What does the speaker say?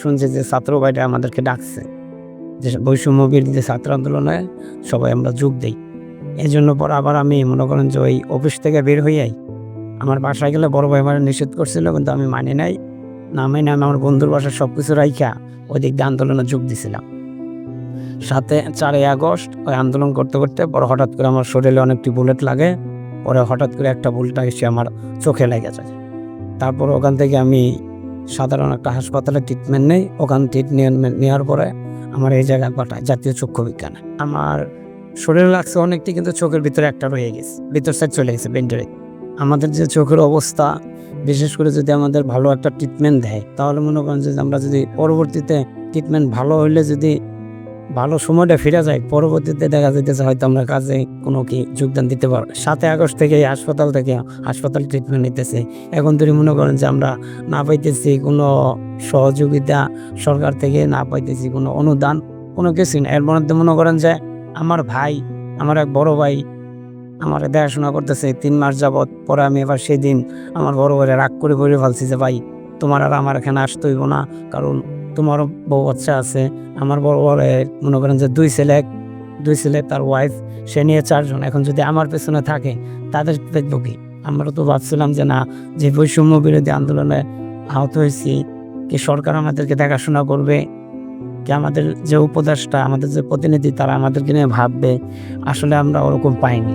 শুনছি যে ছাত্র ভাইরা আমাদেরকে ডাকছে। যে বৈষম্য বিরোধী ছাত্র আন্দোলনে সবাই আমরা যোগ দিই। এই জন্য পর আবার আমি মনে করেন যে ওই অফিস থেকে বের হইয়াই আমার বাসায় গেলে বড় ভাই আমার নিষেধ করছিল, কিন্তু আমি মানি নাই। না মানি আমি আমার বন্ধুর বাসায় সব কিছু রাইখা ওই দিক দিয়ে আন্দোলনে যোগ দিছিলাম। সাথে চারই আগস্ট ওই আন্দোলন করতে করতে পরে হঠাৎ করে আমার শরীরে অনেকটি বুলেট লাগে। পরে হঠাৎ করে একটা বুলেট এসে আমার চোখে লেগে যায়। তারপর ওখান থেকে আমি সাধারণ একটা হাসপাতালে ট্রিটমেন্ট নেই, ওখান ট্রিটমেন্ট নেওয়ার পরে আমার এই জায়গায় পাঠায় জাতীয় চক্ষু বিজ্ঞানে। আমার শরীরে লাগছে অনেকটি কিন্তু চোখের ভিতরে একটা রয়ে গেছে, ভিতর সাইড চলে গেছে বেন্ডারে আমাদের যে চোখের অবস্থা, বিশেষ করে যদি আমাদের ভালো একটা ট্রিটমেন্ট দেয়, তাহলে মনে করেন যে আমরা যদি পরবর্তীতে ট্রিটমেন্ট ভালো হলে যদি ভালো সময়টা ফিরে যায়, পরবর্তীতে দেখা যাইতেছে হয়তো আমরা কাজে কোনো কি যোগদান দিতে পারব সাতই আগস্ট থেকে হাসপাতাল থেকে হাসপাতাল ট্রিটমেন্ট নিতেছে। এখন তুমি মনে করেন যে আমরা না পাইতেছি কোনো সহযোগিতা সরকার থেকে, না পাইতেছি কোনো অনুদান, কোনো কিছু না। এর মধ্যে মনে করেন যে আমার ভাই, আমার এক বড় ভাই আমার দেখাশোনা করতেছে, তিন মাস যাবৎ পরে আমি এবার সেদিন আমার বড় ভাইরে রাগ করে বলে ফেলছি যে, ভাই, তোমার আর আমার এখানে আসতে হইব না, কারণ তোমারও বউ বাচ্চা আছে, আমার বড় বড় মনে করেন যে দুই ছেলে দুই ছেলে তার ওয়াইফ সে নিয়ে চারজন। এখন যদি আমার পেছনে থাকে, তাদের দেখব কি? আমরা তো ভাবছিলাম যে না, যে বৈষম্য বিরোধী আন্দোলনে আহত হয়েছি, কি সরকার আমাদেরকে দেখাশোনা করবে? কি আমাদের যে উপদেশটা আমাদের যে প্রতিনিধি, তারা আমাদেরকে নিয়ে ভাববে? আসলে আমরা ওরকম পাইনি।